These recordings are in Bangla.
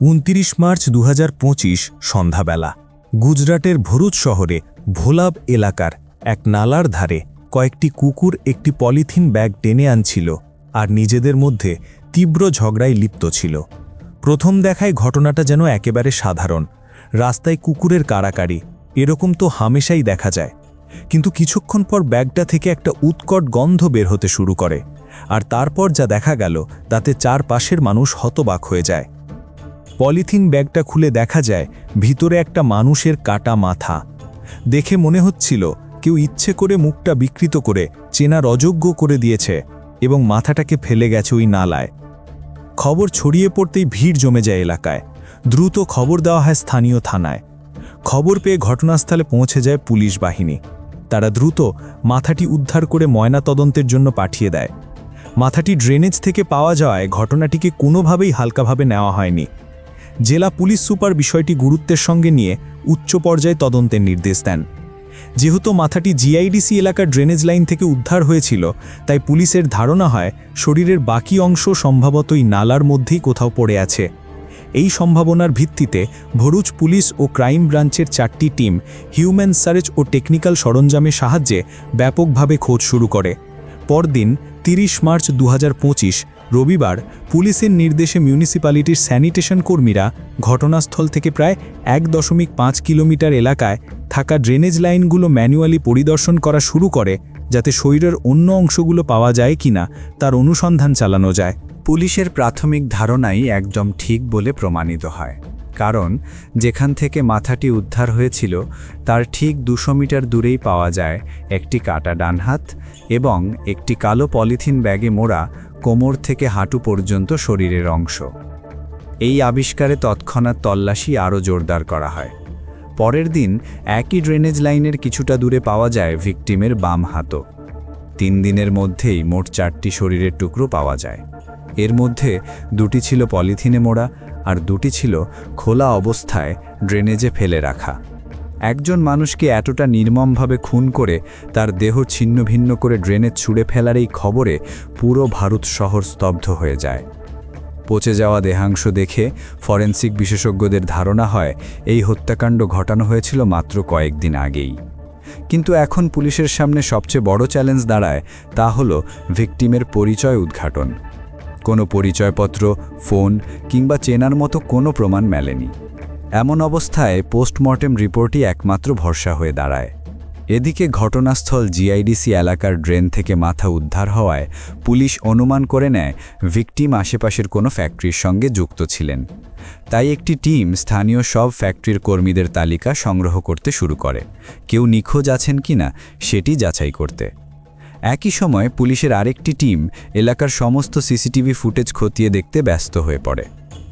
উনতিরিশ মার্চ দু হাজার পঁচিশ সন্ধ্যাবেলা, গুজরাটের ভরুচ শহরে ভোলাব এলাকার এক নালার ধারে কয়েকটি কুকুর একটি পলিথিন ব্যাগ টেনে আনছিল আর নিজেদের মধ্যে তীব্র ঝগড়ায় লিপ্ত ছিল। প্রথম দেখায় ঘটনাটা যেন একেবারে সাধারণ। রাস্তায় কুকুরের কারাকারি এরকম তো হামেশাই দেখা যায়। কিন্তু কিছুক্ষণ পর ব্যাগটা থেকে একটা উৎকট গন্ধ বের হতে শুরু করে, আর তারপর যা দেখা গেল, তাতে চারপাশের মানুষ হতবাক হয়ে যায়। পলিথিন ব্যাগটা খুলে দেখা যায়, ভিতরে একটা মানুষের কাটা মাথা। দেখে মনে হচ্ছিল, কেউ ইচ্ছে করে মুখটা বিকৃত করে চেনার অযোগ্য করে দিয়েছে, এবং মাথাটাকে ফেলে গেছে ওই নালায়। খবর ছড়িয়ে পড়তেই ভিড় জমে যায় এলাকায়। দ্রুত খবর দেওয়া হয় স্থানীয় থানায়। খবর পেয়ে ঘটনাস্থলে পৌঁছে যায় পুলিশ বাহিনী। তারা দ্রুত মাথাটি উদ্ধার করে ময়না তদন্তের জন্য পাঠিয়ে দেয়। মাথাটি ড্রেনেজ থেকে পাওয়া যাওয়ায় ঘটনাটিকে কোনোভাবেই হালকাভাবে নেওয়া হয়নি। জেলা পুলিশ সুপার বিষয়টি গুরুত্বের সঙ্গে নিয়ে উচ্চ পর্যায়ে তদন্তের নির্দেশ দেন। যেহেতু মাথাটি জিআইডিসি এলাকার ড্রেনেজ লাইন থেকে উদ্ধার হয়েছিল, তাই পুলিশের ধারণা হয় শরীরের বাকি অংশ সম্ভবতই নালার মধ্যেই কোথাও পড়ে আছে। এই সম্ভাবনার ভিত্তিতে ভরুচ পুলিশ ও ক্রাইম ব্রাঞ্চের চারটি টিম হিউম্যান সার্চ ও টেকনিক্যাল সরঞ্জামের সাহায্যে ব্যাপকভাবে খোঁজ শুরু করে। পরদিন তিরিশ মার্চ দু হাজার পঁচিশ রবিবার পুলিশের নির্দেশে মিউনিসিপ্যালিটির স্যানিটেশন কর্মীরা ঘটনাস্থল থেকে প্রায় এক দশমিক পাঁচ কিলোমিটার এলাকায় থাকা ড্রেনেজ লাইনগুলো ম্যানুয়ালি পরিদর্শন করা শুরু করে, যাতে শরীরের অন্য অংশগুলো পাওয়া যায় কিনা তার অনুসন্ধান চালানো যায়। পুলিশের প্রাথমিক ধারণাই একদম ঠিক বলে প্রমাণিত হয়, কারণ যেখান থেকে মাথাটি উদ্ধার হয়েছিল, তার ঠিক দুশো মিটার দূরেই পাওয়া যায় একটি কাটা ডানহাত এবং একটি কালো পলিথিন ব্যাগে মোড়া কোমর থেকে হাঁটু পর্যন্ত শরীরের অংশ। এই আবিষ্কারে তৎক্ষণাৎ তল্লাশি আরও জোরদার করা হয়। পরের দিন একই ড্রেনেজ লাইনের কিছুটা দূরে পাওয়া যায় ভিকটিমের বাম হাতও। তিন দিনের মধ্যেই মোট চারটি শরীরের টুকরো পাওয়া যায়। এর মধ্যে দুটি ছিল পলিথিনে মোড়া আর দুটি ছিল খোলা অবস্থায় ড্রেনেজে ফেলে রাখা। একজন মানুষকে এতটা নির্মমভাবে খুন করে তার দেহ ছিন্ন ভিন্ন করে ড্রেনে ছুঁড়ে ফেলার এই খবরে পুরো ভারত শহর স্তব্ধ হয়ে যায়। পচে যাওয়া দেহাংশ দেখে ফরেন্সিক বিশেষজ্ঞদের ধারণা হয়, এই হত্যাকাণ্ড ঘটানো হয়েছিল মাত্র কয়েকদিন আগেই। কিন্তু এখন পুলিশের সামনে সবচেয়ে বড় চ্যালেঞ্জ দাঁড়ায়, তা হলো ভিকটিমের পরিচয় উদ্ঘাটন। কোনো পরিচয়পত্র, ফোন কিংবা চেনার মতো কোনো প্রমাণ মেলেনি। এমন অবস্থায় পোস্টমর্টেম রিপোর্টই একমাত্র ভরসা হয়ে দাঁড়ায়। এদিকে ঘটনাস্থল জিআইডিসি এলাকার ড্রেন থেকে মাথা উদ্ধার হওয়ায় পুলিশ অনুমান করে নেয়, ভিকটিম আশেপাশের কোনো ফ্যাক্টরির সঙ্গে যুক্ত ছিলেন। তাই একটি টিম স্থানীয় সব ফ্যাক্টরির কর্মীদের তালিকা সংগ্রহ করতে শুরু করে। কেউ নিখোঁজ আছেন কিনা, সেটি যাচাই করতে। একই সময় পুলিশের আরেকটি টিম এলাকার সমস্ত সিসিটিভি ফুটেজ খতিয়ে দেখতে ব্যস্ত হয়ে পড়ে।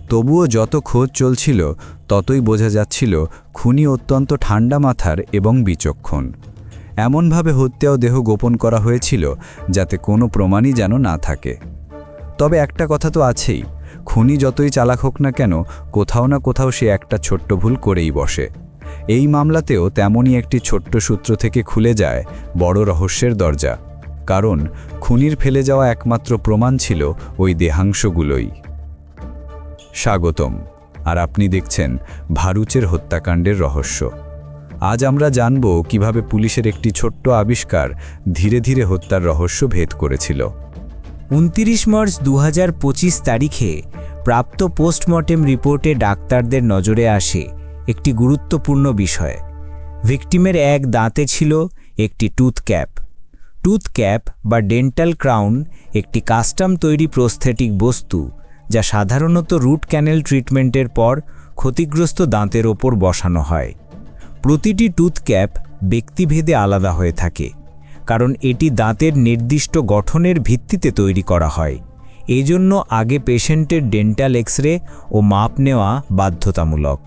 তবুও যত খোঁজ চলছিল, ততই বোঝা যাচ্ছিল খুনি অত্যন্ত ঠান্ডা মাথার এবং বিচক্ষণ। এমনভাবে হত্যাও দেহ গোপন করা হয়েছিল যাতে কোনো প্রমাণই যেন না থাকে। তবে একটা কথা তো আছেই, খুনি যতই চালাক হোক না কেন, কোথাও না কোথাও সে একটা ছোট্ট ভুল করেই বসে। এই মামলাতেও তেমনই একটি ছোট্ট সূত্র থেকে খুলে যায় বড় রহস্যের দরজা। কারণ, খুনির ফেলে যাওয়া একমাত্র প্রমাণ ছিল ওই দেহাংশগুলোই। স্বাগতম। আর আপনি দেখছেন ভারুচের হত্যাকাণ্ডের রহস্য। আজ আমরা জানব কীভাবে পুলিশের একটি ছোট্ট আবিষ্কার ধীরে ধীরে হত্যার রহস্য ভেদ করেছিল। উনতিরিশ মার্চ দু হাজার পঁচিশ তারিখে প্রাপ্ত পোস্টমর্টেম রিপোর্টে ডাক্তারদের নজরে আসে একটি গুরুত্বপূর্ণ বিষয়। ভিকটিমের এক দাঁতে ছিল একটি টুথ ক্যাপ টুথ ক্যাপ বা ডেন্টাল ক্রাউন একটি কাস্টম তৈরি প্রস্থেটিক বস্তু যা সাধারণত রুট ক্যানেল ট্রিটমেন্টের পর ক্ষতিগ্রস্ত দাঁতের ওপর বসানো হয়। প্রতিটি টুথ ক্যাপ ব্যক্তিভেদে আলাদা হয়ে থাকে, কারণ এটি দাঁতের নির্দিষ্ট গঠনের ভিত্তিতে তৈরি করা হয়। এজন্য আগে পেশেন্টের ডেন্টাল এক্স রে ও মাপ নেওয়া বাধ্যতামূলক।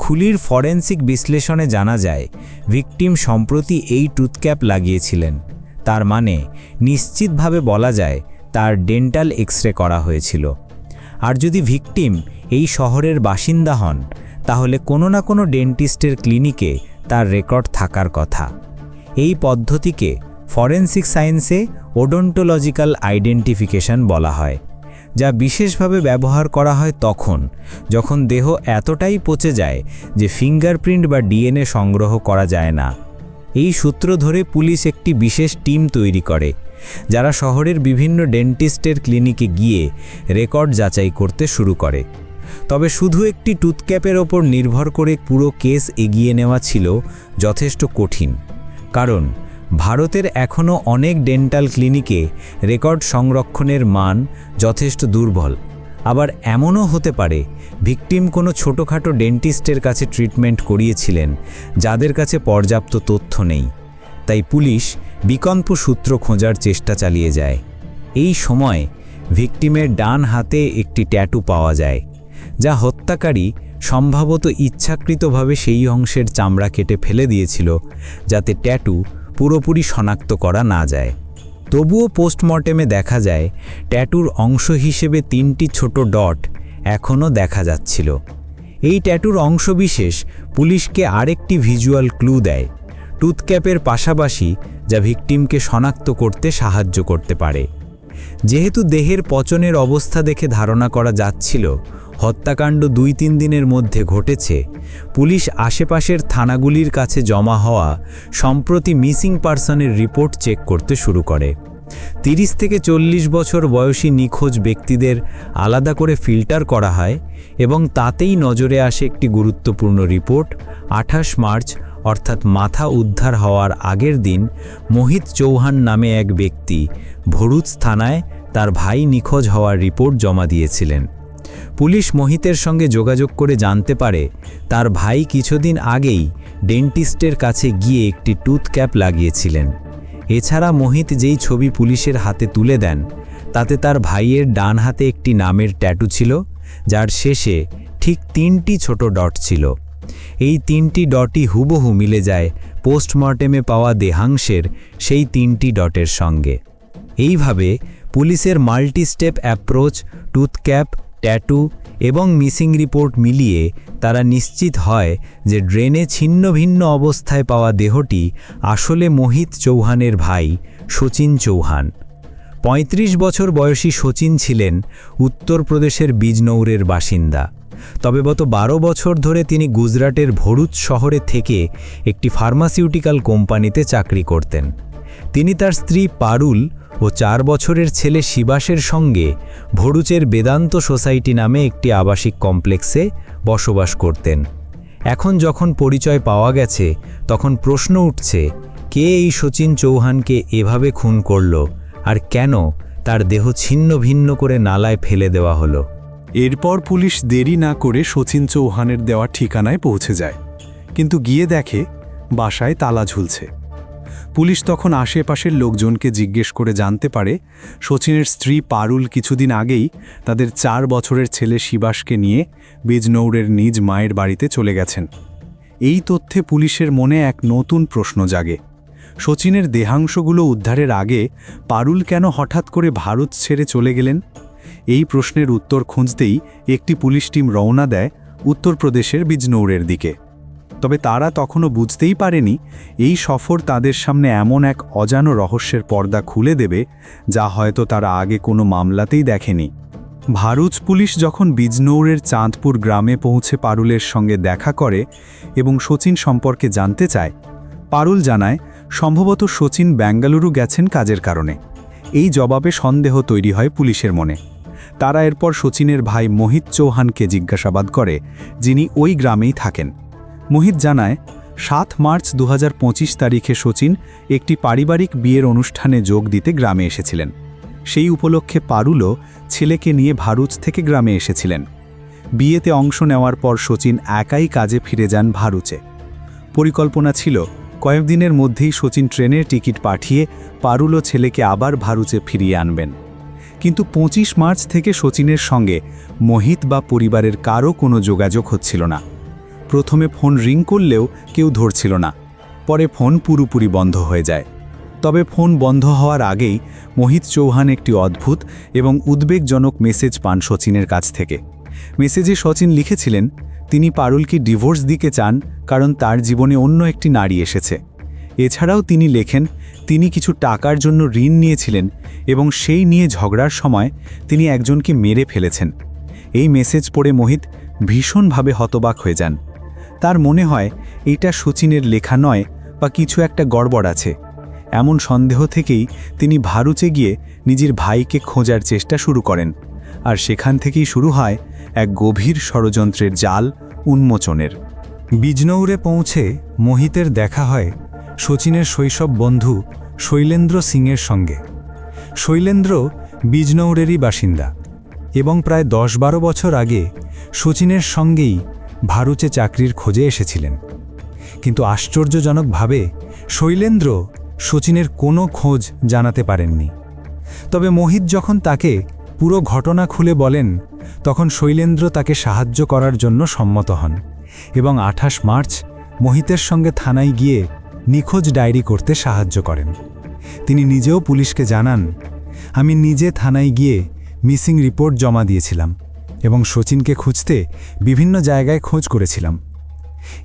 খুলির ফরেন্সিক বিশ্লেষণে জানা যায়, ভিকটিম সম্প্রতি এই টুথক্যাপ লাগিয়েছিলেন। তার মানে নিশ্চিতভাবে বলা যায়, তার ডেন্টাল এক্স করা হয়েছিল। আর যদি ভিকটিম এই শহরের বাসিন্দা হন, তাহলে কোনো না কোনো ডেন্টিস্টের ক্লিনিকে তার রেকর্ড থাকার কথা। এই পদ্ধতিকে ফরেন্সিক সায়েন্সে ওডোন্টোলজিক্যাল আইডেন্টিফিকেশন বলা হয়, যা বিশেষভাবে ব্যবহার করা হয় তখন, যখন দেহ এতটাই পচে যায় যে ফিঙ্গারপ্রিন্ট বা ডিএনএ সংগ্রহ করা যায় না। এই সূত্র ধরে পুলিশ একটি বিশেষ টিম তৈরি করে যারা শহরের বিভিন্ন ডেন্টিস্টের ক্লিনিকে গিয়ে রেকর্ড যাচাই করতে শুরু করে। তবে শুধু একটি টুথক্যাপের ওপর নির্ভর করে পুরো কেস এগিয়ে নেওয়া ছিল যথেষ্ট কঠিন। কারণ ভারতের এখনও অনেক ডেন্টাল ক্লিনিকে রেকর্ড সংরক্ষণের মান যথেষ্ট দুর্বল। আবার এমনও হতে পারে, ভিকটিম কোনো ছোটোখাটো ডেন্টিস্টের কাছে ট্রিটমেন্ট করিয়েছিলেন, যাদের কাছে পর্যাপ্ত তথ্য নেই। তাই পুলিশ বিকল্প সূত্র খোঁজার চেষ্টা চালিয়ে যায়। এই সময় ভিকটিমের ডান হাতে একটি ট্যাটু পাওয়া যায়, যা হত্যাকারী সম্ভবত ইচ্ছাকৃতভাবে সেই অংশের চামড়া কেটে ফেলে দিয়েছিল, যাতে ট্যাটু পুরোপুরি শনাক্ত করা না যায়। তবুও পোস্টমর্টেমে দেখা যায়, ট্যাটুর অংশ হিসেবে তিনটি ছোট ডট এখনও দেখা যাচ্ছিল। এই ট্যাটুর অংশবিশেষ পুলিশকে আরেকটি ভিজুয়াল ক্লু দেয়। টুথক্যাপের পাশাপাশি যা ভিকটিমকে শনাক্ত করতে সাহায্য করতে পারে। যেহেতু দেহের পচনের অবস্থা দেখে ধারণা করা যাচ্ছিল, হত্যাকাণ্ড দুই তিন দিনের মধ্যে ঘটেছে, পুলিশ আশেপাশের থানাগুলির কাছে জমা হওয়া সম্প্রতি মিসিং পার্সনের রিপোর্ট চেক করতে শুরু করে। তিরিশ থেকে চল্লিশ বছর বয়সী নিখোঁজ ব্যক্তিদের আলাদা করে ফিল্টার করা হয় এবং তাতেই নজরে আসে একটি গুরুত্বপূর্ণ রিপোর্ট, আঠাশ মার্চ অর্থাৎ মাথা উদ্ধার হওয়ার আগের দিন মোহিত চৌহান নামে এক ব্যক্তি ভরুচ থানায় তার ভাই নিখোঁজ হওয়ার রিপোর্ট জমা দিয়েছিলেন। পুলিশ মোহিতের সঙ্গে যোগাযোগ করে জানতে পারে, তার ভাই কিছুদিন আগেই ডেন্টিস্টের কাছে গিয়ে একটি টুথ ক্যাপ লাগিয়েছিলেন। এছাড়া মোহিত যেই ছবি পুলিশের হাতে তুলে দেন, তাতে তার ভাইয়ের ডান হাতে একটি নামের ট্যাটু ছিল, যার শেষে ঠিক তিনটি ছোট ডট ছিল। এই তিনটি ডটই হুবহু মিলে যায় পোস্টমর্টেমে পাওয়া দেহাংশের সেই তিনটি ডটের সঙ্গে। এইভাবে পুলিশের multi step approach, tooth cap, tattoo এবং মিসিং রিপোর্ট মিলিয়ে তারা নিশ্চিত হয় যে ড্রেনে ছিন্ন ভিন্ন অবস্থায় পাওয়া দেহটি আসলে মোহিত চৌহানের ভাই শচীন চৌহান। ৩৫ বছর বয়সী শচীন ছিলেন উত্তরপ্রদেশের বিজনৌরের বাসিন্দা। তবে গত বারো বছর ধরে তিনি গুজরাটের ভরুচ শহরে থেকে একটি ফার্মাসিউটিক্যাল কোম্পানিতে চাকরি করতেন। তিনি তার স্ত্রী পারুল ও চার বছরের ছেলে শিবাসের সঙ্গে ভরুচের বেদান্ত সোসাইটি নামে একটি আবাসিক কমপ্লেক্সে বসবাস করতেন। এখন যখন পরিচয় পাওয়া গেছে, তখন প্রশ্ন উঠছে, কে এই শচীন চৌহানকে এভাবে খুন করল আর কেন তার দেহ ছিন্ন ভিন্ন করে নালায় ফেলে দেওয়া হলো? এরপর পুলিশ দেরি না করে শচীন চৌহানের দেওয়া ঠিকানায় পৌঁছে যায়। কিন্তু গিয়ে দেখে বাসায় তালা ঝুলছে। পুলিশ তখন আশেপাশের লোকজনকে জিজ্ঞেস করে জানতে পারে শচীনের স্ত্রী পারুল কিছুদিন আগেই তাদের চার বছরের ছেলে শিবাসকে নিয়ে বিজনৌরের নিজ মায়ের বাড়িতে চলে গেছেন। এই তথ্যে পুলিশের মনে এক নতুন প্রশ্ন জাগে। শচীনের দেহাংশগুলো উদ্ধারের আগে পারুল কেন হঠাৎ করে ভারত ছেড়ে চলে গেলেন? এই প্রশ্নের উত্তর খুঁজতেই একটি পুলিশ টিম রওনা দেয় উত্তরপ্রদেশের বিজনৌরের দিকে। তবে তারা তখনও বুঝতেই পারেনি এই সফর তাদের সামনে এমন এক অজানো রহস্যের পর্দা খুলে দেবে যা হয়তো তারা আগে কোনো মামলাতেই দেখেনি। ভারুচ পুলিশ যখন বিজনৌরের চাঁদপুর গ্রামে পৌঁছে পারুলের সঙ্গে দেখা করে এবং শচীন সম্পর্কে জানতে চায়, পারুল জানায়, সম্ভবত শচীন বেঙ্গালুরু গেছেন কাজের কারণে। এই জবাবে সন্দেহ তৈরি হয় পুলিশের মনে। তারা এরপর শচীনের ভাই মোহিত চৌহানকে জিজ্ঞাসাবাদ করে, যিনি ওই গ্রামেই থাকেন। মোহিত জানায়, সাত মার্চ দু হাজার পঁচিশ তারিখে শচীন একটি পারিবারিক বিয়ের অনুষ্ঠানে যোগ দিতে গ্রামে এসেছিলেন। সেই উপলক্ষে পারুলও ছেলেকে নিয়ে ভারুচ থেকে গ্রামে এসেছিলেন। বিয়েতে অংশ নেওয়ার পর শচীন একাই কাজে ফিরে যান ভারুচে। পরিকল্পনা ছিল, কয়েকদিনের মধ্যেই শচীন ট্রেনের টিকিট পাঠিয়ে পারুল ছেলেকে আবার ভারুচে ফিরিয়ে আনবেন। কিন্তু পঁচিশ মার্চ থেকে শচীনের সঙ্গে মোহিত বা পরিবারের কারও কোনো যোগাযোগ হচ্ছিল না। প্রথমে ফোন রিং করলেও কেউ ধরছিল না। পরে ফোন পুরোপুরি বন্ধ হয়ে যায়। তবে ফোন বন্ধ হওয়ার আগেই মোহিত চৌহান একটি অদ্ভুত এবং উদ্বেগজনক মেসেজ পান শচীনের কাছ থেকে। মেসেজে শচীন লিখেছিলেন, তিনি পারুলকে ডিভোর্স দিকে চান কারণ তার জীবনে অন্য একটি নারী এসেছে। এছাড়াও তিনি লেখেন, তিনি কিছু টাকার জন্য ঋণ নিয়েছিলেন এবং সেই নিয়ে ঝগড়ার সময় তিনি একজনকে মেরে ফেলেছেন। এই মেসেজ পড়ে মোহিত ভীষণভাবে হতবাক হয়ে যান। তার মনে হয়, এটা সচিনের লেখা নয় বা কিছু একটা গড়বড় আছে। এমন সন্দেহ থেকেই তিনি ভারুচে গিয়ে নিজের ভাইকে খোঁজার চেষ্টা শুরু করেন আর সেখান থেকেই শুরু হয় এক গভীর ষড়যন্ত্রের জাল উন্মোচনের। বিজনৌরে পৌঁছে মোহিতের দেখা হয় শচীনের শৈশব বন্ধু শৈলেন্দ্র সিংয়ের সঙ্গে। শৈলেন্দ্র বিজনৌরেরই বাসিন্দা এবং প্রায় দশ বারো বছর আগে শচীনের সঙ্গেই ভারুচে চাকরির খোঁজে এসেছিলেন। কিন্তু আশ্চর্যজনকভাবে শৈলেন্দ্র শচীনের কোনো খোঁজ জানাতে পারেননি। তবে মোহিত যখন তাকে পুরো ঘটনা খুলে বলেন, তখন শৈলেন্দ্র তাকে সাহায্য করার জন্য সম্মত হন এবং আঠাশ মার্চ মোহিতের সঙ্গে থানায় গিয়ে নিখোঁজ ডায়েরি করতে সাহায্য করেন। তিনি নিজেও পুলিশকে জানান, আমি নিজে থানায় গিয়ে মিসিং রিপোর্ট জমা দিয়েছিলাম এবং শচীনকে খুঁজতে বিভিন্ন জায়গায় খোঁজ করেছিলাম।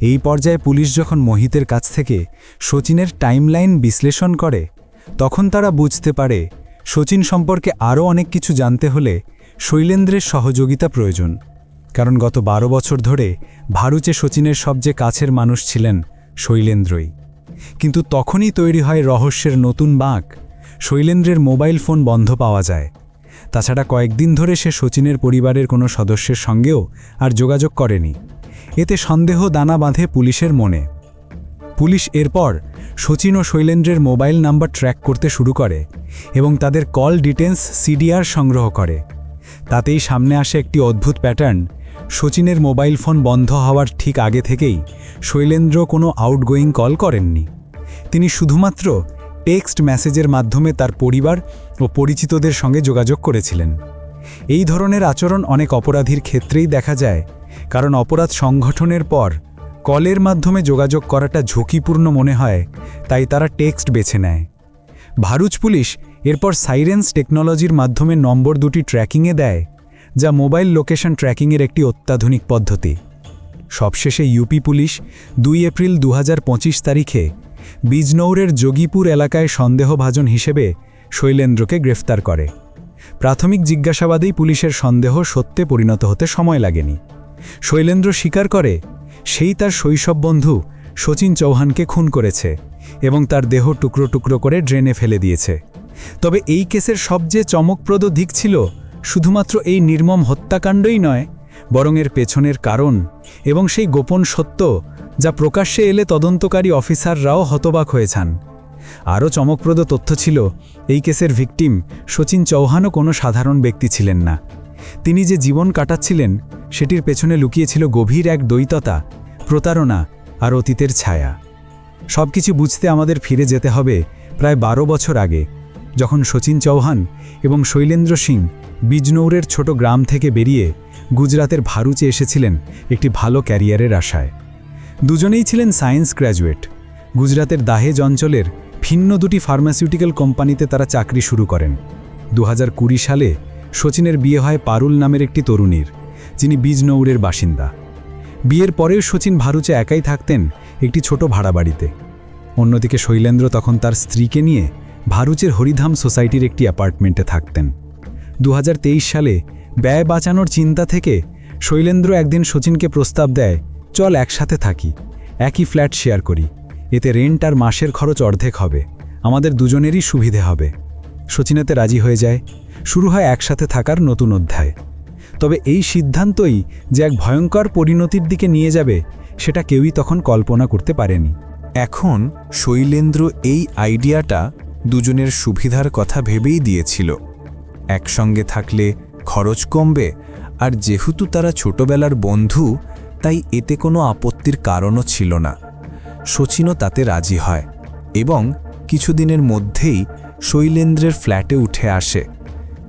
এই পর্যায়ে পুলিশ যখন মোহিতের কাছ থেকে শচীনের টাইমলাইন বিশ্লেষণ করে, তখন তারা বুঝতে পারে শচীন সম্পর্কে আরও অনেক কিছু জানতে হলে শৈলেন্দ্রের সহযোগিতা প্রয়োজন। কারণ গত বারো বছর ধরে ভারুচে শচীনের সবচেয়ে কাছের মানুষ ছিলেন শৈলেন্দ্রই। কিন্তু তখনই তৈরি হয় রহস্যের নতুন বাঁক। শৈলেন্দ্রের মোবাইল ফোন বন্ধ পাওয়া যায়। তাছাড়া কয়েকদিন ধরে সে শচীনের পরিবারের কোনো সদস্যের সঙ্গেও আর যোগাযোগ করেনি। এতে সন্দেহ দানা বাঁধে পুলিশের মনে। পুলিশ এরপর শচীন ও শৈলেন্দ্রের মোবাইল নাম্বার ট্র্যাক করতে শুরু করে এবং তাদের কল ডিটেলস সিডিআর সংগ্রহ করে। তাতেই সামনে আসে একটি অদ্ভুত প্যাটার্ন শচীনের মোবাইল ফোন বন্ধ হওয়ার ঠিক আগে থেকেই শৈলেন্দ্র কোনো আউটগোয়িং কল করেননি। তিনি শুধুমাত্র টেক্সট মেসেজের মাধ্যমে তার পরিবার ও পরিচিতদের সঙ্গে যোগাযোগ করেছিলেন। এই ধরনের আচরণ অনেক অপরাধীর ক্ষেত্রেই দেখা যায়, কারণ অপরাধ সংগঠনের পর কলের মাধ্যমে যোগাযোগ করাটা ঝুঁকিপূর্ণ মনে হয়, তাই তারা টেক্সট বেছে নেয়। ভারুচ পুলিশ এরপর সাইরেন্স টেকনোলজির মাধ্যমে নম্বর দুটি ট্র্যাকিংয়ে দেয় যা মোবাইল লোকেশন ট্র্যাকিংয়ের একটি অত্যাধুনিক পদ্ধতি। সবশেষে ইউপি পুলিশ দুই এপ্রিল দু হাজার পঁচিশ তারিখে বিজনৌরের যোগীপুর এলাকায় সন্দেহভাজন হিসেবে শৈলেন্দ্রকে গ্রেফতার করে। প্রাথমিক জিজ্ঞাসাবাদেই পুলিশের সন্দেহ সত্যে পরিণত হতে সময় লাগেনি। শৈলেন্দ্র স্বীকার করে, সেই তার শৈশব বন্ধু শচীন চৌহানকে খুন করেছে এবং তার দেহ টুকরো টুকরো করে ড্রেনে ফেলে দিয়েছে। তবে এই কেসের সবচেয়ে চমকপ্রদ দিক ছিল শুধুমাত্র এই নির্মম হত্যাকাণ্ডই নয়, বরং এর পেছনের কারণ এবং সেই গোপন সত্য যা প্রকাশ্যে এলে তদন্তকারী অফিসাররাও হতবাক হয়েছেন আরও চমকপ্রদ তথ্য ছিল, এই কেসের ভিকটিম শচীন চৌহানও কোনো সাধারণ ব্যক্তি ছিলেন না। তিনি যে জীবন কাটাচ্ছিলেন, সেটির পেছনে লুকিয়েছিল গভীর এক দ্বৈততা, প্রতারণা আর অতীতের ছায়া। সব কিছু বুঝতে আমাদের ফিরে যেতে হবে প্রায় বারো বছর আগে, যখন শচীন চৌহান এবং শৈলেন্দ্র সিং বিজনৌরের ছোট গ্রাম থেকে বেরিয়ে গুজরাতের ভারুচে এসেছিলেন একটি ভালো ক্যারিয়ারের আশায়। দুজনেই ছিলেন সায়েন্স গ্র্যাজুয়েট। গুজরাতের দাহেজ অঞ্চলের ভিন্ন দুটি ফার্মাসিউটিক্যাল কোম্পানিতে তারা চাকরি শুরু করেন। দু হাজার কুড়ি সালে সচিনের বিয়ে হয় পারুল নামের একটি তরুণীর, যিনি বিজনৌরের বাসিন্দা। বিয়ের পরেও শচীন ভারুচে একাই থাকতেন একটি ছোট ভাড়া বাড়িতে। অন্যদিকে শৈলেন্দ্র তখন তার স্ত্রীকে নিয়ে ভারুচের হরিধাম সোসাইটির একটি অ্যাপার্টমেন্টে থাকতেন। দু হাজার তেইশ সালে ব্যয় বাঁচানোর চিন্তা থেকে শৈলেন্দ্র একদিন শচীনকে প্রস্তাব দেয়, চল একসাথে থাকি, একই ফ্ল্যাট শেয়ার করি, এতে রেন্ট আর মাসের খরচ অর্ধেক হবে, আমাদের দুজনেরই সুবিধে হবে। শচীনেতে রাজি হয়ে যায়, শুরু হয় একসাথে থাকার নতুন অধ্যায়। তবে এই সিদ্ধান্তই যে এক ভয়ঙ্কর পরিণতির দিকে নিয়ে যাবে, সেটা কেউই তখন কল্পনা করতে পারেনি। এখন শৈলেন্দ্র এই আইডিয়াটা দুজনের সুবিধার কথা ভেবেই দিয়েছিল। একসঙ্গে থাকলে খরচ কমবে, আর যেহেতু তারা ছোটবেলার বন্ধু, তাই এতে কোনো আপত্তির কারণও ছিল না। শচীনও তাতে রাজি হয় এবং কিছুদিনের মধ্যেই শৈলেন্দ্রের ফ্ল্যাটে উঠে আসে।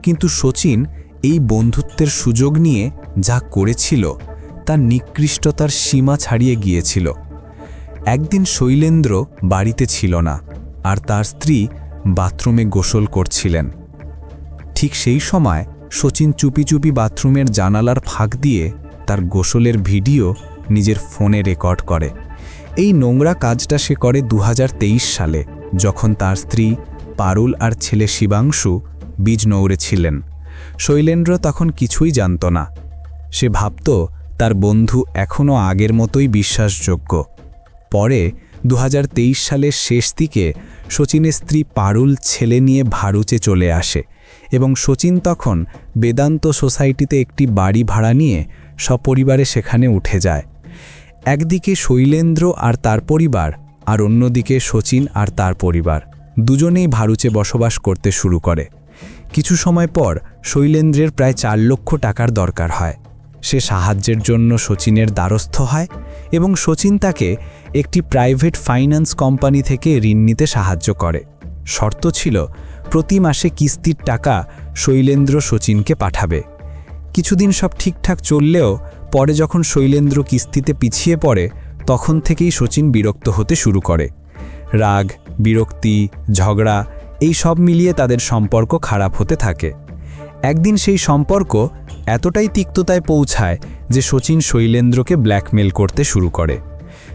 কিন্তু শচীন এই বন্ধুত্বের সুযোগ নিয়ে যা করেছিল, তা নিকৃষ্টতার সীমা ছাড়িয়ে গিয়েছিল। একদিন শৈলেন্দ্র বাড়িতে ছিল না, আর তার স্ত্রী বাথরুমে গোসল করছিলেন। ঠিক সেই সময় শচীন চুপি চুপি বাথরুমের জানালার ফাঁক দিয়ে তার গোসলের ভিডিও নিজের ফোনে রেকর্ড করে। এই নোংরা কাজটা সে করে দু হাজার তেইশ সালে, যখন তার স্ত্রী পারুল আর ছেলে শিবাংশু বীজ নৌড়ে ছিলেন। শৈলেন্দ্র তখন কিছুই জানত না। সে ভাবত তার বন্ধু এখনও আগের মতোই বিশ্বাসযোগ্য। পরে দু হাজার তেইশ সালের শেষ দিকে শচীনের স্ত্রী পারুল ছেলে নিয়ে ভারুচে চলে আসে। এবং শচীন তখন বেদান্ত সোসাইটিতে একটি বাড়ি ভাড়া নিয়ে সপরিবারে সেখানে উঠে যায়। একদিকে শৈলেন্দ্র আর তার পরিবার, আর অন্যদিকে শচীন আর তার পরিবার। দুজনেই ভারুচে বসবাস করতে শুরু করে। কিছু সময় পর শৈলেন্দ্রের প্রায় চার লক্ষ টাকার দরকার হয়। সে সাহায্যের জন্য শচীনের দ্বারস্থ হয় এবং শচীন তাকে একটি প্রাইভেট ফাইন্যান্স কোম্পানি থেকে ঋণ নিতে সাহায্য করে। শর্ত ছিল প্রতি মাসে কিস্তির টাকা শৈলেন্দ্র শচীনকে পাঠাবে। কিছুদিন সব ঠিকঠাক চললেও পরে যখন শৈলেন্দ্র কিস্তিতে পিছিয়ে পড়ে, তখন থেকেই শচীন বিরক্ত হতে শুরু করে। রাগ, বিরক্তি, ঝগড়া, এই সব মিলিয়ে তাদের সম্পর্ক খারাপ হতে থাকে। একদিন সেই সম্পর্ক এতটাই তিক্ততায় পৌঁছায় যে শচীন শৈলেন্দ্রকে ব্ল্যাকমেল করতে শুরু করে।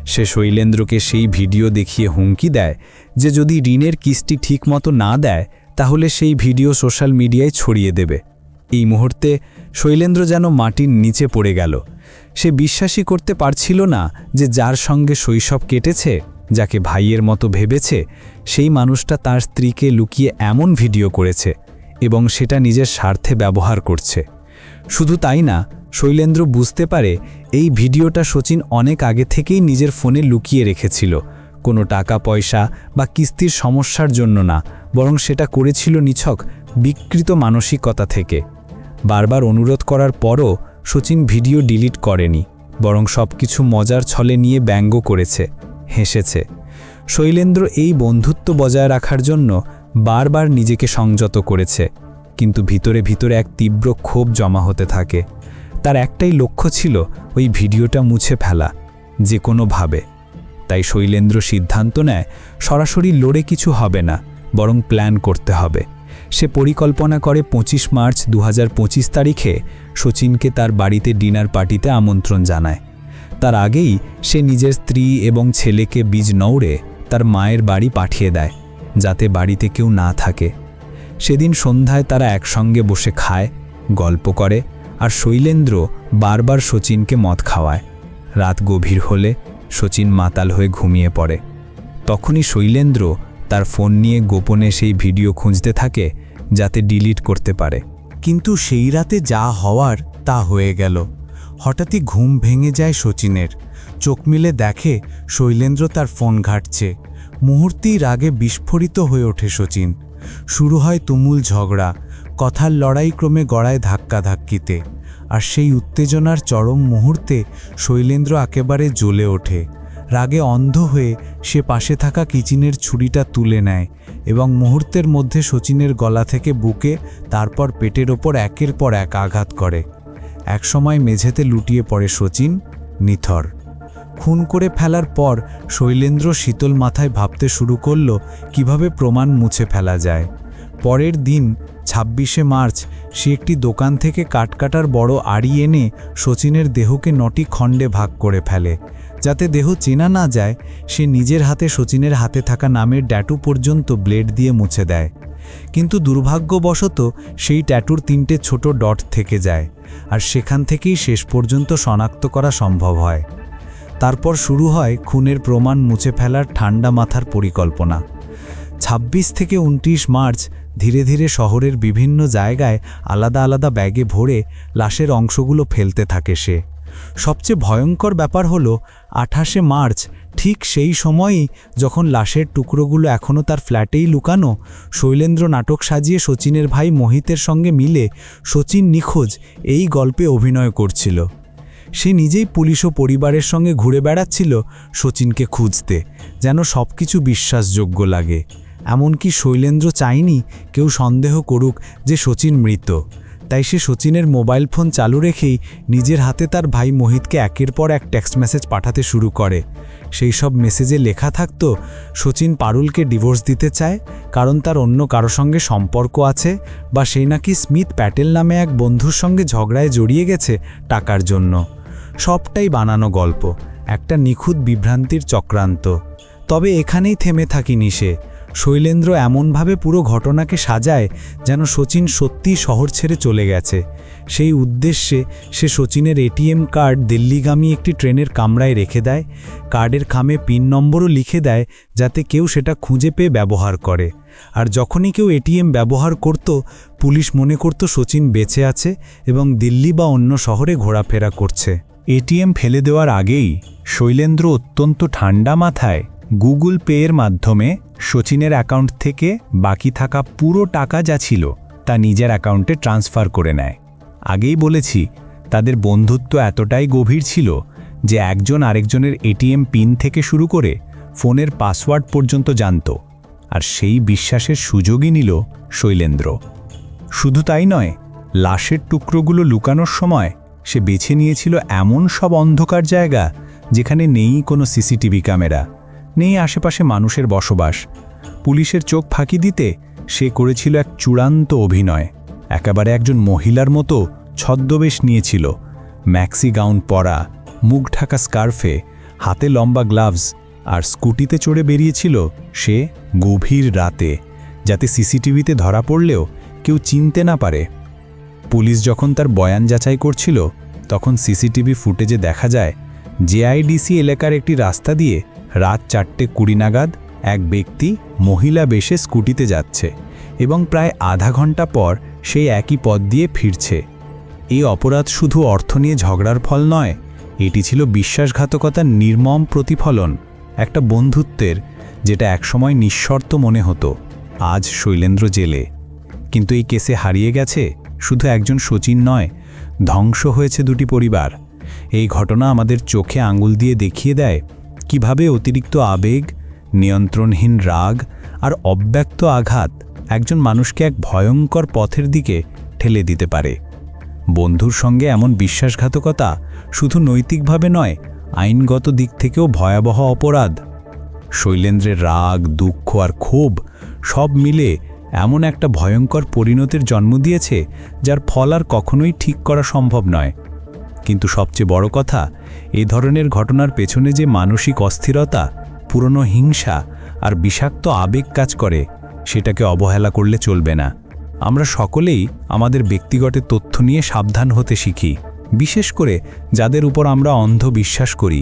সে শৈলেন্দ্রকে সেই ভিডিও দেখিয়ে হুমকি দেয় যে যদি ঋণের কিস্তি ঠিকমতো না দেয় তাহলে সেই ভিডিও সোশ্যাল মিডিয়ায় ছড়িয়ে দেবে। এই মুহূর্তে শৈলেন্দ্র যেন মাটির নিচে পড়ে গেল। সে বিশ্বাসই করতে পারছিল না যে যার সঙ্গে শৈশব কেটেছে, যাকে ভাইয়ের মতো ভেবেছে, সেই মানুষটা তার স্ত্রীকে লুকিয়ে এমন ভিডিও করেছে এবং সেটা নিজের স্বার্থে ব্যবহার করছে। শুধু তাই না, শৈলেন্দ্র বুঝতে পারে এই ভিডিওটা শচীন অনেক আগে থেকেই নিজের ফোনে লুকিয়ে রেখেছিল। কোনো টাকা পয়সা বা কিস্তির সমস্যার জন্য না বরং সেটা করেছিল নিছক বিকৃত মানসিকতা থেকে। বারবার অনুরোধ করার পরও শচীন ভিডিও ডিলিট করেনি, বরং সব কিছু মজার ছলে নিয়ে ব্যঙ্গ করেছে, হেসেছে। শৈলেন্দ্র এই বন্ধুত্ব বজায় রাখার জন্য বারবার নিজেকে সংযত করেছে, কিন্তু ভিতরে ভিতরে এক তীব্র ক্ষোভ জমা হতে থাকে। তার একটাই লক্ষ্য ছিল ওই ভিডিওটা মুছে ফেলা যে কোনোভাবে তাই শৈলেন্দ্র সিদ্ধান্ত নেয়, সরাসরি লড়ে কিছু হবে না। বরং প্ল্যান করতে হবে। সে পরিকল্পনা করে ২৫ মার্চ দু হাজার পঁচিশ তারিখে শচীনকে তার বাড়িতে ডিনার পার্টিতে আমন্ত্রণ জানায়। তার আগেই সে নিজের স্ত্রী এবং ছেলেকে বীজ নৌড়ে তার মায়ের বাড়ি পাঠিয়ে দেয়, যাতে বাড়িতে কেউ না থাকে। সেদিন সন্ধ্যায় তারা একসঙ্গে বসে খায়, গল্প করে আর শৈলেন্দ্র বারবার শচীনকে মদ খাওয়ায়। রাত গভীর হলে শচীন মাতাল হয়ে ঘুমিয়ে পড়ে। তখনই শৈলেন্দ্র তার ফোন নিয়ে গোপনে সেই ভিডিও খুঁজতে থাকে, যাতে ডিলিট করতে পারে। কিন্তু সেই রাতে যা হওয়ার তা হয়ে গেল। হঠাৎই ঘুম ভেঙে যায় শচীনের। চোখ মিলে দেখে শৈলেন্দ্র তার ফোন ঘাটছে। মুহূর্তেই রাগে বিস্ফোরিত হয়ে ওঠে শচীন। শুরু হয় তুমুল ঝগড়া। কথার লড়াই ক্রমে গড়ায় ধাক্কাধাক্কিতে। আর সেই উত্তেজনার চরম মুহূর্তে শৈলেন্দ্র একেবারে জ্বলে ওঠে। রাগে অন্ধ হয়ে সে পাশে থাকা কিচিনের ছুরিটা তুলে নেয় এবং মুহূর্তের মধ্যে শচীনের গলা থেকে বুকে, তারপর পেটের ওপর একের পর এক আঘাত করে। একসময় মেঝেতে লুটিয়ে পড়ে শচীন, নিথর। খুন করে ফেলার পর শৈলেন্দ্র শীতল মাথায় ভাবতে শুরু করল, কীভাবে প্রমাণ মুছে ফেলা যায়। পরের দিন, ছাব্বিশে মার্চ, সে একটি দোকান থেকে কাটকাটার বড় আড়ি এনে শচীনের দেহকে নটি খণ্ডে ভাগ করে ফেলে। যাতে দেহ চেনা না যায়, সে নিজের হাতে শচীনের হাতে থাকা নামের ড্যাটু পর্যন্ত ব্লেড দিয়ে মুছে দেয়। কিন্তু দুর্ভাগ্যবশত, সেই ট্যাটুর তিনটে ছোট ডট থেকে যায়, আর সেখান থেকেই শেষ পর্যন্ত শনাক্ত করা সম্ভব হয়। তারপর শুরু হয় খুনের প্রমাণ মুছে ফেলার ঠান্ডা মাথার পরিকল্পনা। ২৬ থেকে উনত্রিশ মার্চ ধীরে ধীরে শহরের বিভিন্ন জায়গায় আলাদা আলাদা ব্যাগে ভরে লাশের অংশগুলো ফেলতে থাকে সে। সবচেয়ে ভয়ঙ্কর ব্যাপার হলো, আঠাশে মার্চ, ঠিক সেই সময়ই যখন লাশের টুকরোগুলো এখনও তার ফ্ল্যাটেই লুকানো, শৈলেন্দ্র নাটক সাজিয়ে শচীনের ভাই মোহিতের সঙ্গে মিলে শচীন নিখোঁজ এই গল্পে অভিনয় করছিল। সে নিজেই পুলিশ ও পরিবারের সঙ্গে ঘুরে বেড়াচ্ছিল শচীনকে খুঁজতে, যেন সব কিছু বিশ্বাসযোগ্য লাগে। এমনকি শৈলেন্দ্র চায়নি কেউ সন্দেহ করুক যে শচীন মৃত। তাই সে সচিনের মোবাইল ফোন চালু রেখেই নিজের হাতে তার ভাই মোহিতকে একের পর এক টেক্সট মেসেজ পাঠাতে শুরু করে। সেই সব মেসেজে লেখা থাকতো, সচিন পারুলকে ডিভোর্স দিতে চায়, কারণ তার অন্য কারও সঙ্গে সম্পর্ক আছে বা সেই নাকি স্মিথ প্যাটেল নামে এক বন্ধুর সঙ্গে ঝগড়ায় জড়িয়ে গেছে টাকার জন্য। সবটাই বানানো গল্প, একটা নিখুঁত বিভ্রান্তির চক্রান্ত। তবে এখানেই থেমে থাকিনি সে। শৈলেন্দ্র এমনভাবে পুরো ঘটনাকে সাজায় যেন শচীন সত্যিই শহর ছেড়ে চলে গেছে। সেই উদ্দেশ্যে সে শচীনের এটিএম কার্ড দিল্লিগামী একটি ট্রেনের কামরায় রেখে দেয়। কার্ডের খামে পিন নম্বরও লিখে দেয় যাতে কেউ সেটা খুঁজে পেয়ে ব্যবহার করে। আর যখনই কেউ এটিএম ব্যবহার করত, পুলিশ মনে করত শচীন বেঁচে আছে এবং দিল্লি বা অন্য শহরে ঘোরাফেরা করছে। এটিএম ফেলে দেওয়ার আগেই শৈলেন্দ্র অত্যন্ত ঠান্ডা মাথায় গুগল পেয়ের মাধ্যমে শচীনের অ্যাকাউন্ট থেকে বাকি থাকা পুরো টাকা যা ছিল তা নিজের অ্যাকাউন্টে ট্রান্সফার করে নেয়। আগেই বলেছি, তাদের বন্ধুত্ব এতটাই গভীর ছিল যে একজন আরেকজনের এটিএম পিন থেকে শুরু করে ফোনের পাসওয়ার্ড পর্যন্ত জানত, আর সেই বিশ্বাসের সুযোগই নিল শৈলেন্দ্র। শুধু তাই নয়, লাশের টুকরোগুলো লুকানোর সময় সে বেছে নিয়েছিল এমন সব অন্ধকার জায়গা যেখানে নেই কোনো সিসিটিভি ক্যামেরা। নেই আশেপাশে মানুষের বসবাস। পুলিশের চোখ ফাঁকি দিতে সে করেছিল এক চূড়ান্ত অভিনয়। একেবারে একজন মহিলার মতো ছদ্মবেশ নিয়েছিল। ম্যাক্সি গাউন পরা, মুখ ঢাকা স্কার্ফে, হাতে লম্বা গ্লাভস আর স্কুটিতে চড়ে বেরিয়েছিল সে গভীর রাতে, যাতে সিসিটিভিতে ধরা পড়লেও কেউ চিনতে না পারে। পুলিশ যখন তার বয়ান যাচাই করছিল, তখন সিসিটিভি ফুটেজে দেখা যায় জেআইডিসি এলাকার একটি রাস্তা দিয়ে রাত চারটে কুড়ি নাগাদ এক ব্যক্তি মহিলা বেশে স্কুটিতে যাচ্ছে এবং প্রায় আধা ঘণ্টা পর সেই একই পথ দিয়ে ফিরছে। এই অপরাধ শুধু অর্থ নিয়ে ঝগড়ার ফল নয়, এটি ছিল বিশ্বাসঘাতকতার নির্মম প্রতিফলন, একটা বন্ধুত্বের, যেটা একসময় নিঃশর্ত মনে হতো, আজ শৈলেন্দ্র জেলে। কিন্তু এই কেসে হারিয়ে গেছে শুধু একজন সচিন নয়, ধ্বংস হয়েছে দুটি পরিবার। এই ঘটনা আমাদের চোখে আঙুল দিয়ে দেখিয়ে দেয় কীভাবে অতিরিক্ত আবেগ, নিয়ন্ত্রণহীন রাগ আর অব্যক্ত আঘাত একজন মানুষকে এক ভয়ঙ্কর পথের দিকে ঠেলে দিতে পারে? বন্ধুর সঙ্গে এমন বিশ্বাসঘাতকতা শুধু নৈতিকভাবে নয়, আইনগত দিক থেকেও ভয়াবহ অপরাধ। শৈলেন্দ্রের রাগ, দুঃখ আর ক্ষোভ সব মিলে এমন একটা ভয়ঙ্কর পরিণতির জন্ম দিয়েছে, যার ফল আর কখনোই ঠিক করা সম্ভব নয়। কিন্তু সবচেয়ে বড় কথা, এ ধরনের ঘটনার পেছনে যে মানসিক অস্থিরতা, পুরনো হিংসা আর বিষাক্ত আবেগ কাজ করে, সেটাকে অবহেলা করলে চলবে না। আমরা সকলেই আমাদের ব্যক্তিগত তথ্য নিয়ে সাবধান হতে শিখি, বিশেষ করে যাদের উপর আমরা অন্ধ বিশ্বাস করি।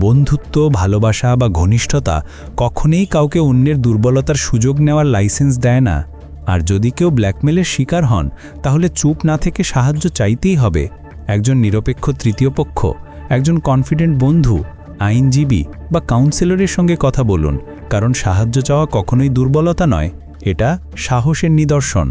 বন্ধুত্ব, ভালোবাসা বা ঘনিষ্ঠতা কখনোই কাউকে অন্যের দুর্বলতার সুযোগ নেওয়ার লাইসেন্স দেয় না। আর যদি কেউ ব্ল্যাকমেলের শিকার হন, তাহলে চুপ না থেকে সাহায্য চাইতেই হবে। একজন নিরপেক্ষ তৃতীয় পক্ষ, একজন কনফিডেন্ট বন্ধু, আইনজীবী বা কাউন্সিলরের সঙ্গে কথা বলুন, কারণ সাহায্য চাওয়া কখনোই দুর্বলতা নয়, এটা সাহসের নিদর্শন।